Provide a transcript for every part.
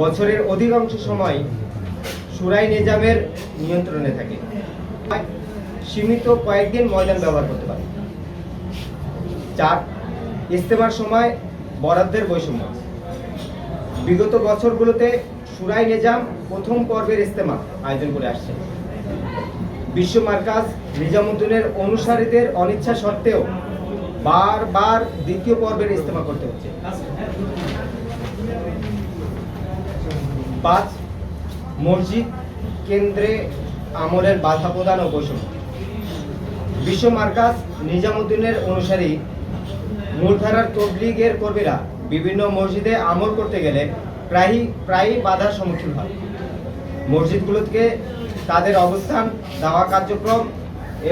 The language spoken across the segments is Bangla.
বছরের অধিকাংশ সময় সুরাই নিজামের নিয়ন্ত্রণে থাকে। সীমিত কয়েকদিন ময়দান ব্যবহার করতে পারে। চার, ইস্তেমার সময় বরাদ্দের বৈষম্য। বিগত বছরগুলোতে সুরাই নিজাম প্রথম পর্বের ইস্তেমা আয়োজন করে আসছে। বিশ্ব মার্কাজ নিজামুদ্দিনের অনুসারীদের অনিচ্ছা সত্ত্বেও বারবার দ্বিতীয় পর্বের ইস্তেমা করতে হচ্ছে। পাঁচ মসজিদ কেন্দ্রে আমলের বাধা প্রদান ও বৈষম্য বিশ্ব মার্কাজ নিজামুদ্দিনের অনুসারী মূলধারার তবলিগের কর্মীরা বিভিন্ন মসজিদে আমল করতে গেলে প্রায়ই প্রায়ই বাধার সম্মুখীন হয়। মসজিদগুলোকে তাদের অবস্থান, দাওয়া কার্যক্রম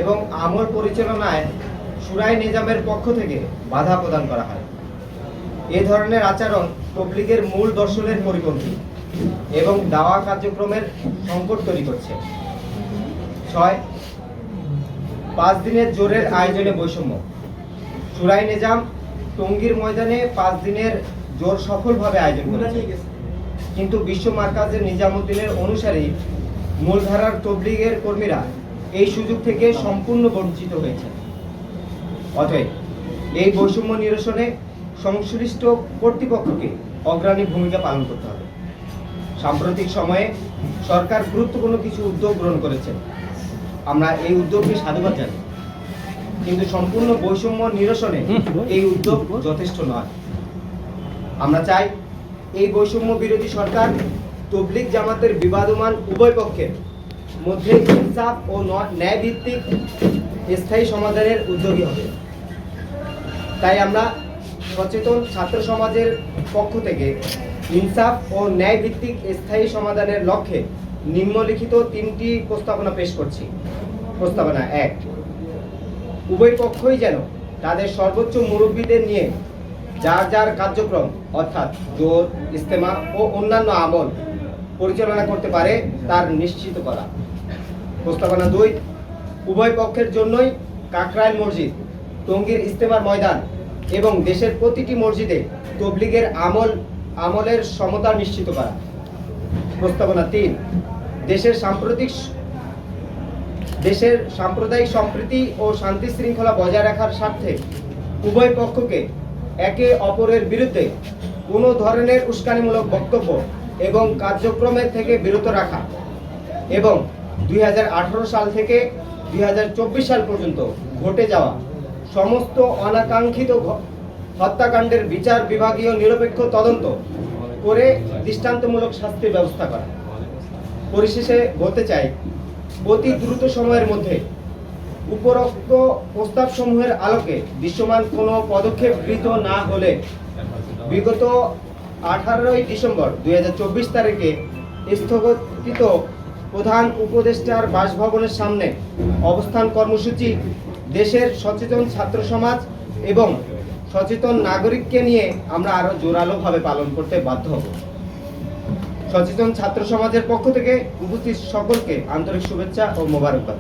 এবং আমল পরিচালনায় সুরাই নিজামের পক্ষ থেকে বাধা প্রদান করা হয়। এ ধরনের আচরণ তবলিগের মূল দর্শনের পরিপন্থী। এবং দাওয়া কার্যক্রমের সংকট তৈরি করছে। ছয় পাঁচ দিনের জোরের আয়োজনে বৈষম্য। সুরাই নিজাম টঙ্গীর ময়দানে পাঁচ দিনের জোর সফলভাবে আয়োজন করেছে। কিন্তু বিশ্ব মার্কাজের নিজামুদ্দিনের অনুসারী মূলধারার তবলিগের কর্মীরা এই সুযোগ থেকে সম্পূর্ণ বঞ্চিত হয়েছে। অতএব এই বৈষম্য নিরসনে সংশ্লিষ্ট কর্তৃপক্ষকে অগ্রণী ভূমিকা পালন করতে হবে। সাম্প্রতিক সময়ে সরকার গুরুত্বপূর্ণ কিছু উদ্যোগ গ্রহণ করেছে। আমরা এই উদ্যোগকে সাধুবাদ জানাই। কিন্তু সম্পূর্ণ বৈষম্য নিরসনে এই উদ্যোগ যথেষ্ট নয়। আমরা চাই এই বৈষম্য বিরোধী সরকার তবলিগ জামাতের বিবাদমান উভয় পক্ষের মধ্যে ইনসাফ ও ন্যায়ভিত্তিক স্থায়ী সমাধানের উদ্যোগী হবে। তাই আমরা সচেতন ছাত্র সমাজের পক্ষ থেকে ইনসাফ ও ন্যায় ভিত্তিক স্থায়ী সমাধানের লক্ষ্যে নিম্নলিখিত তিনটি প্রস্তাবনা পেশ করছি। প্রস্তাবনা এক, উভয় পক্ষই যেন তাদের সর্বোচ্চ মুরব্বীদের নিয়ে যার যার কার্যক্রম, অর্থাৎ জোর, ইস্তেমা ও অন্যান্য আমল পরিচালনা করতে পারে, তার নিশ্চিত করা। প্রস্তাবনা দুই, উভয় পক্ষের জন্যই কাকরাইল মসজিদ, টঙ্গীর ইস্তেমার ময়দান এবং দেশের প্রতিটি মসজিদে তবলিগের আমল আমলের সমতা নিশ্চিত করা। প্রস্তাবনা তিন, দেশের সাম্প্রতিক দেশের সাম্প্রদায়িক সম্প্রীতি ও শান্তি শৃঙ্খলা বজায় রাখার স্বার্থে উভয় পক্ষকে একে অপরের বিরুদ্ধে কোনো ধরনের উস্কানিমূলক বক্তব্য এবং কার্যক্রমের থেকে বিরত রাখা এবং দুই হাজার আঠারো সাল থেকে দুই হাজার চব্বিশ সাল পর্যন্ত ঘটে যাওয়া সমস্ত অনাকাঙ্ক্ষিত হত্যাকাণ্ডের বিচার বিভাগীয় নিরপেক্ষ তদন্ত করে দৃষ্টান্তমূলক শাস্তির ব্যবস্থা করা। পরিশেষে বলতে চাই, অতি দ্রুত সময়ের মধ্যে উপরোক্ত প্রস্তাবসমূহের আলোকে দৃশ্যমান কোনো পদক্ষেপ গৃহীত না হলে বিগত আঠারোই ডিসেম্বর দুই হাজার চব্বিশ তারিখে স্থগিত প্রধান উপদেষ্টার বাসভবনের সামনে অবস্থান কর্মসূচি দেশের সচেতন ছাত্র সমাজ এবং সচেতন নাগরিককে নিয়ে আমরা আরও জোরালোভাবে পালন করতে বাধ্য হব। সচেতন ছাত্র সমাজের পক্ষ থেকে উপস্থিত সকলকে আন্তরিক শুভেচ্ছা ও মোবারকবাদ।